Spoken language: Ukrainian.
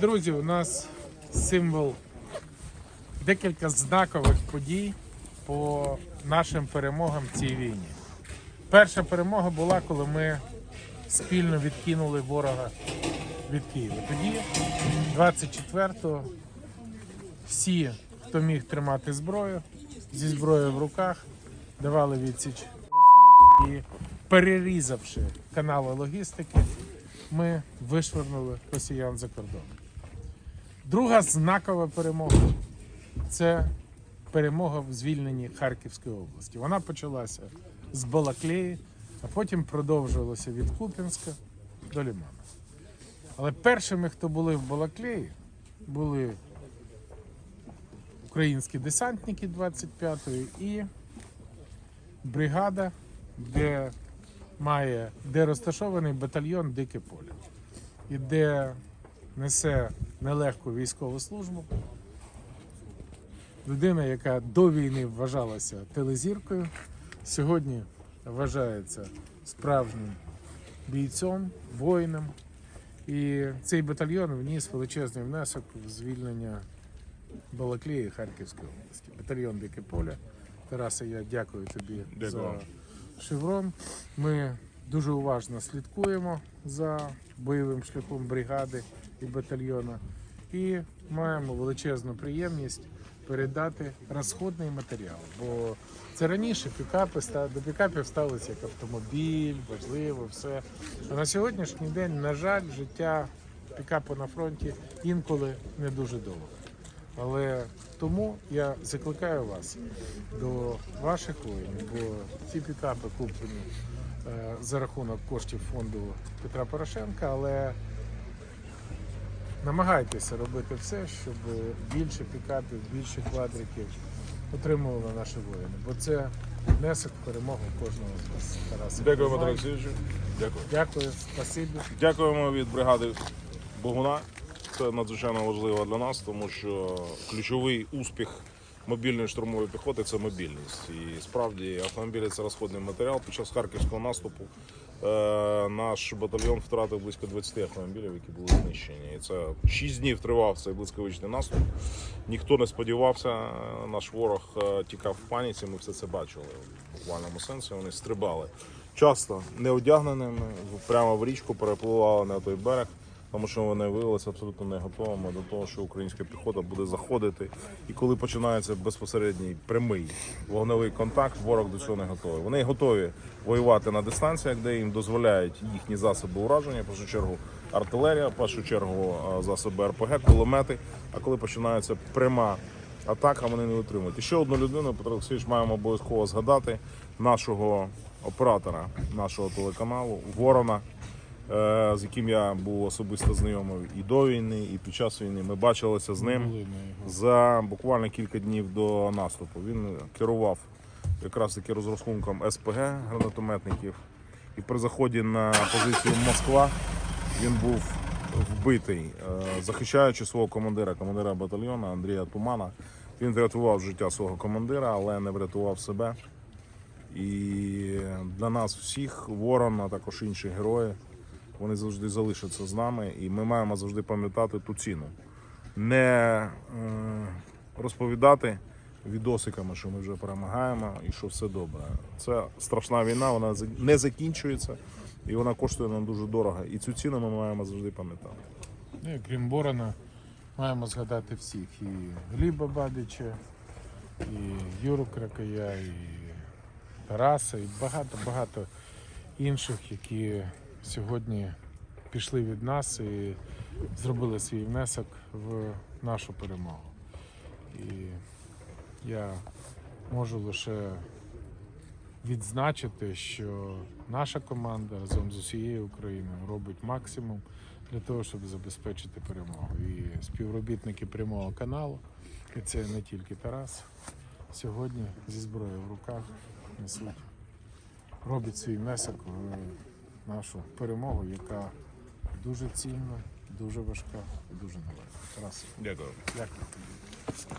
Друзі, у нас символ декілька знакових подій по нашим перемогам в цій війні. Перша перемога була, коли ми спільно відкинули ворога від Києва. Тоді, 24-го, всі, хто міг тримати зброю, зі зброєю в руках, давали відсіч і перерізавши канали логістики, ми вишвернули росіян за кордон. Друга знакова перемога це перемога в звільненні Харківської області. Вона почалася з Балаклеї, а потім продовжувалася від Куп'янська до Лімана. Але першими, хто були в Балаклеї, були українські десантники 25-ї і бригада, де має де розташований батальйон Дике поле, і де несе нелегку військову службу. Людина, яка до війни вважалася телезіркою, сьогодні вважається справжнім бійцом, воїном. І цей батальйон вніс величезний внесок в звільнення Балаклії Харківської області. Батальйон Дике поле. Тарасе, я дякую тобі Дякую за шеврон. Ми дуже уважно слідкуємо за бойовим шляхом бригади і батальйону і маємо величезну приємність передати розходний матеріал. Бо це раніше пікапи до пікапів ставилися як автомобіль, важливо, все. А на сьогоднішній день, на жаль, життя пікапу на фронті інколи не дуже довго. Але тому я закликаю вас до ваших воїнів, бо ці пікапи куплені за рахунок коштів фонду Петра Порошенка, але намагайтеся робити все, щоб більше пікапів, більше квадриків отримували наші воїни, бо це внесок в перемогу кожного з вас. Тараса. Дякую, Петро Олексійовичу. Дякую. Дякую, спасибі. Дякуємо від бригади Богуна. Це надзвичайно важливо для нас, тому що ключовий успіх мобільної штурмової піхоти це мобільність. І справді автомобілі це розходний матеріал. Під час харківського наступу е, наш батальйон втратив близько 20 автомобілів, які були знищені. І це 6 днів тривав цей блискавичний наступ. Ніхто не сподівався. Наш ворог е, тікав в паніці. Ми все це бачили в буквальному сенсі. Вони стрибали часто не одягненими, прямо в річку перепливали на той берег, тому що вони виявилися абсолютно не готовими до того, що українська піхота буде заходити. І коли починається безпосередній прямий вогневий контакт, ворог до цього не готовий. Вони готові воювати на дистанціях, де їм дозволяють їхні засоби ураження, першу чергу артилерія, першу чергу е, засоби РПГ, кулемети. А коли починається пряма атака вони не отримують. І ще одну людину, Петро Олексійович, маємо обов'язково згадати нашого оператора нашого телеканалу Ворона, з яким я був особисто знайомий і до війни, і під час війни. Ми бачилися з ним за буквально кілька днів до наступу. Він керував якраз таки розрахунком СПГ гранатометників. І при заході на позицію Москва він був вбитий, е, захищаючи свого командира, командира батальйону Андрія Тумана. Він врятував життя свого командира, але не врятував себе. І для нас всіх ворон, а також інші герої, вони завжди залишаться з нами, і ми маємо завжди пам'ятати ту ціну. Не е, розповідати відосиками, що ми вже перемагаємо і що все добре. Це страшна війна, вона не закінчується і вона коштує нам дуже дорого. І цю ціну ми маємо завжди пам'ятати. Ну, і крім Борона, маємо згадати всіх. І Гліба Бадича, і Юру Кракая, і Тараса, і багато-багато інших, які сьогодні пішли від нас і зробили свій внесок в нашу перемогу. І я можу лише відзначити, що наша команда разом з усією Україною робить максимум для того, щоб забезпечити перемогу. І співробітники прямого каналу, і це не тільки Тарас, сьогодні зі зброєю в руках несуть, роблять свій внесок нашу перемогу, яка дуже цінна, дуже важка і дуже нова. Тарас, Дякую. дякую тобі.